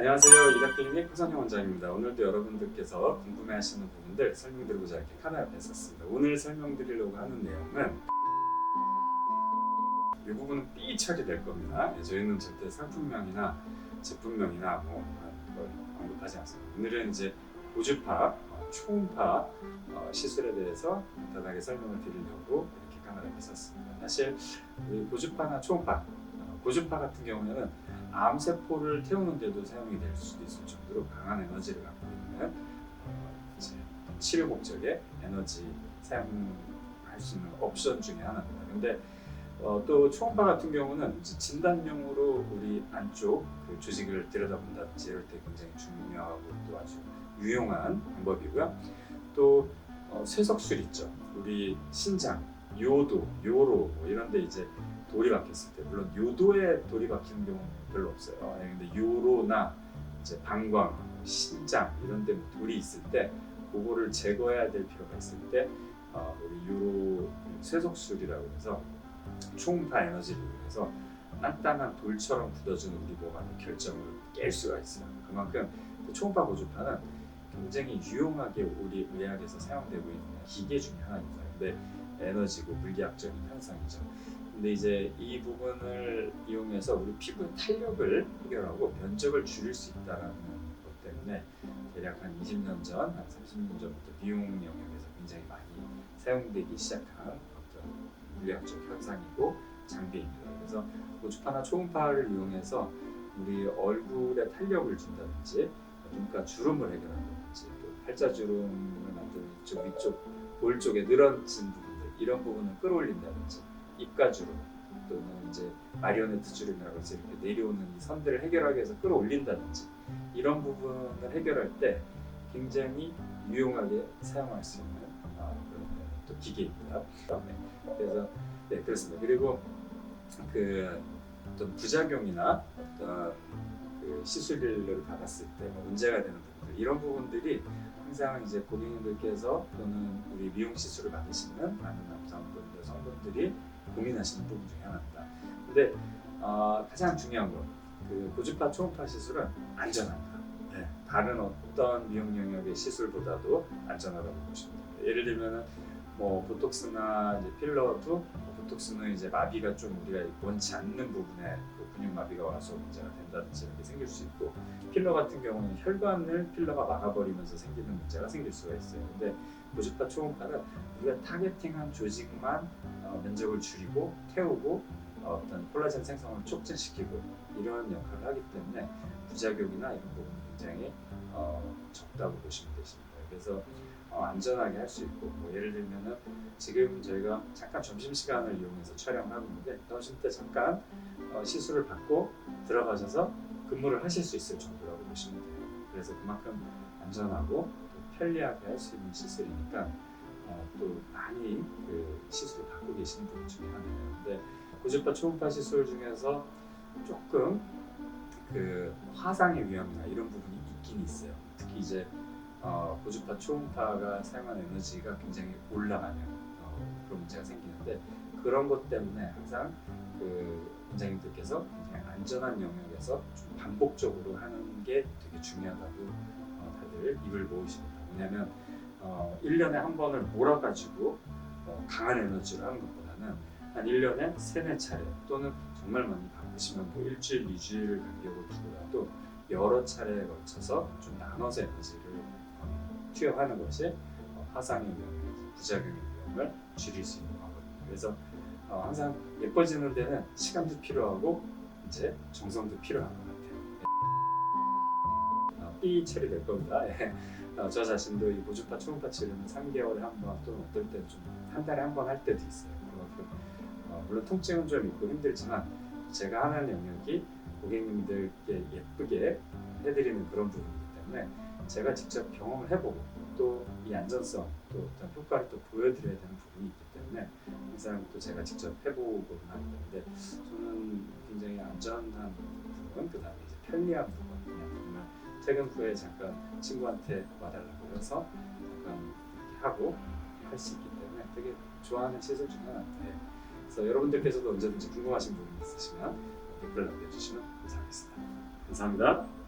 안녕하세요. 이다클리닉 허선영 원장입니다. 오늘도 여러분들께서 궁금해하시는 부분들 설명드리고자 이렇게 카메라 앞에 섰습니다. 오늘 설명드리려고 하는 내용은 이 부분은 삐 처리될 겁니다. 예, 저희는 절대 상품명이나 제품명이나 뭐 그걸 언급하지 않습니다. 오늘은 이제 고주파, 어, 초음파 어, 시술에 대해서 간단하게 설명을 드리려고 이렇게 카메라 앞에 섰습니다. 사실 이 고주파나 초음파, 어, 고주파 같은 경우에는 암세포를 태우는데도 사용이 될 수도 있을 정도로 강한 에너지를 갖고 있는 어, 이제 치료 목적의 에너지 사용할 수 있는 옵션 중에 하나입니다. 근데 어, 또 초음파 같은 경우는 진단용으로 우리 안쪽 그 조직을 들여다본다든지 이럴 때 굉장히 중요하고 또 아주 유용한 방법이고요. 또 어, 쇠석술 있죠. 우리 신장, 요도, 요로 뭐 이런 데 이제 돌이 박혔을 때 물론 요도에 돌이 박히는 경우는 별로 없어요. 예, 근데 요로나 이제 방광, 신장 이런 데뭐 돌이 있을 때 그거를 제거해야 될 필요가 있을 때 어, 우리 요로 쇠석술이라고 해서 초음파 에너지를 이용해서 단단한 돌처럼 굳어진 우리 몸 안의 결정을 깰 수가 있어요. 그만큼 그 초음파 고주파는 굉장히 유용하게 우리 의학에서 사용되고 있는 기계 중에 하나입니다. 근데 에너지고 물리학적인 현상이죠. 근데 이제 이 부분을 이용해서 우리 피부의 탄력을 해결하고 면적을 줄일 수 있다는 것 때문에 대략 한 20년 전, 한 30년 전부터 미용 영역에서 굉장히 많이 사용되기 시작한 어떤 물리학적 현상이고 장비입니다. 그래서 고주파나 초음파를 이용해서 우리 얼굴에 탄력을 준다든지 눈가 주름을 해결한다든지 또 팔자주름을 만드는 이쪽 위쪽 볼 쪽에 늘어진 부분들 이런 부분을 끌어올린다든지 입가주름 또는 이제 마리오네트 주름이라고 해서 이렇게 내려오는 이 선들을 해결하기 위해서 끌어올린다든지 이런 부분을 해결할 때 굉장히 유용하게 사용할 수 있는 아, 그런 또 기계입니다. 네. 그래서 네 그렇습니다. 그리고 그 어떤 부작용이나 어떤 그 시술을 받았을 때뭐 문제가 되는 부분들 이런 부분들이 항상 이제 고객님들께서 또는 우리 미용 시술을 받으시는 많은 남성분, 여성분들이 고민하시는 부분 중에 하나입니다. 근데 어, 가장 중요한 건 그 고주파 초음파 시술은 안전합니다. 네, 다른 어떤 미용 영역의 시술보다도 안전하다고 보시면 됩니다. 예를 들면은 뭐 보톡스나 이제 필러도 보톡스는 이제 마비가 좀 우리가 원치 않는 부분에 그 근육 마비가 와서 문제가 된다든지 이렇게 생길 수 있고 필러 같은 경우는 혈관을 필러가 막아버리면서 생기는 문제가 생길 수가 있어요. 근데 고주파 초음파는 우리가 타겟팅한 조직만 어, 면적을 줄이고 태우고 어, 어떤 콜라겐 생성을 촉진시키고 이런 역할을 하기 때문에 부작용이나 이런 부분은 굉장히 어, 적다고 보시면 되십니다. 그래서 어, 안전하게 할 수 있고 뭐 예를 들면은 지금 저희가 잠깐 점심 시간을 이용해서 촬영을 하고 있는데 점심 때 잠깐 어, 시술을 받고 들어가셔서 근무를 하실 수 있을 정도라고 보시면 돼요. 그래서 그만큼 안전하고 또 편리하게 할 수 있는 시술이니까 어, 또 많이 그 시술을 받고 계시는 분 중에 하나예요. 근데 고주파 초음파 시술 중에서 조금 그 화상의 위험이나 이런 부분이 있긴 있어요. 특히 이제 어, 고주파 초음파가 사용한 에너지가 굉장히 올라가면 어, 그런 문제가 생기는데 그런 것 때문에 항상 그 원장님들께서 굉장히 안전한 영역에서 좀 반복적으로 하는 게 되게 중요하다고 어, 다들 입을 모으십니다. 왜냐하면 어, 1년에 한 번을 몰아가지고 어, 강한 에너지를 하는 것보다는 한 1년에 세네 차례 또는 정말 많이 바쁘시면 뭐 일주일, 이주일 간격을 두고라도 여러 차례에 걸쳐서 좀 나눠서 에너지를 어, 투여하는 것이 어, 화상의 위험, 부작용의 위험을 줄일 수 있는 방법입니다. 그래서 어, 항상 예뻐지는 데는 시간도 필요하고 이제 정성도 같아요. 어, 삐 처리될 겁니다. 예. 어, 저 자신도 이 모주파 초음파 치료는 3개월에 한 번 또는 어떨 때는 좀한 달에 한 번 할 때도 있어요. 어, 물론 통증은 좀 있고 힘들지만 제가 하는 영역이 고객님들께 예쁘게 해드리는 그런 부분이기 때문에 제가 직접 경험을 해보고 또 이 안전성 또 어떤 효과를 또 보여드려야 되는 부분이 있기 때문에 항상 또 제가 직접 해보고는 하기 때문에 저는 굉장히 안전한 부분 그 다음에 이제 편리한 부분 그냥 정말 퇴근 후에 잠깐 친구한테 와달라고 해서 잠깐 하고 할 수 있기 때문에 되게 좋아하는 시술 중에 하나인데 그래서 여러분들께서도 언제든지 궁금하신 부분 있으시면 댓글 남겨주시면 감사하겠습니다. 감사합니다.